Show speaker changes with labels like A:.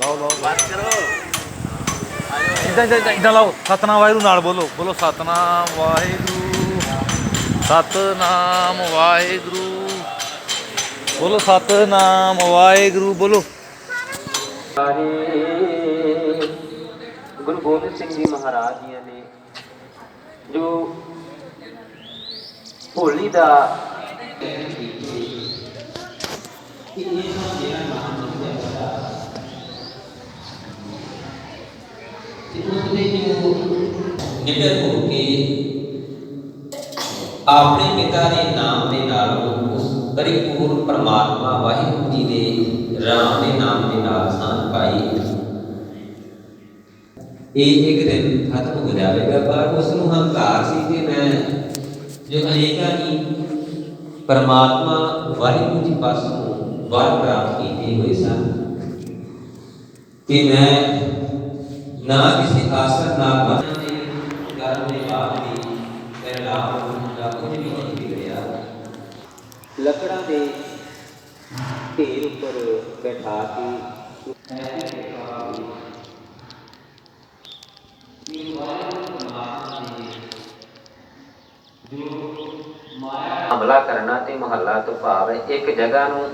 A: ਲਾਓ ਲਾਓ ਬਸ ਕਰੋ। ਇਦਾਂ ਇਦਾਂ ਇਦਾਂ ਲਾਓ। ਸਤਨਾਮ ਵਾਹਿਗੁਰੂ ਨਾਲ ਬੋਲੋ। ਬੋਲੋ ਸਤਨਾਮ ਵਾਹਿਗੁਰੂ। ਸਤਨਾਮ ਵਾਹਿਗੁਰੂ। ਬੋਲੋ ਸਤਨਾਮ ਵਾਹਿਗੁਰੂ ਬੋਲੋ।
B: ਗੁਰੂ ਗੋਬਿੰਦ ਸਿੰਘ ਜੀ ਮਹਾਰਾਜ ਜੀ ਨੇ ਜੋ ਹੋਲੀ ਦਾ
C: ਨਿਡਰ ਹੋ ਕੇ ਆਪਣੇ ਪਿਤਾ ਦੇ ਨਾਮ ਦੇ ਨਾਲ ਉਸ ਪਰਿਪੂਰਨ ਪਰਮਾਤਮਾ ਵਾਹਿਗੁਰੂ ਜੀ ਦੇ ਰਾਮ ਦੇ ਨਾਮ ਦੇ ਨਾਲ ਸਾਂਝ ਪਾਈ। ਇਹ ਇੱਕ ਦਿਨ ਖਤਮ ਹੋ ਜਾਵੇਗਾ, ਪਰ ਉਸ ਨੂੰ ਹੰਕਾਰ ਸੀ ਕਿ ਮੈਂ ਜੋ ਅਨੇਕਾਂ ਹੀ ਪਰਮਾਤਮਾ ਵਾਹਿਗੁਰੂ ਜੀ ਪਾਸੋਂ ਵਰ ਪ੍ਰਾਪਤ ਕੀਤੇ ਹੋਏ ਸਨ, ਕਿ ਮੈਂ ਨਾ ਕਿਸੇ ਆਸਰ, ਨਾ ਬਨ ਗਰਮ ਦੇ ਬਾਅਦ ਵੀ ਮੇਰੇ ਲਾਭ ਦਾ ਕੁਝ ਵੀ ਨਹੀਂ ਵਿਗੜਿਆ
B: ਲੱਕੜਾਂ ਦੇ ਢੇਰ ਉੱਪਰ ਬੈਠਾ ਕੇ ਹਮਲਾ ਕਰਨਾ ਤੇ ਮਹੱਲਾ ਤੋਂ ਭਾਵ ਹੈ ਇੱਕ ਜਗ੍ਹਾ ਨੂੰ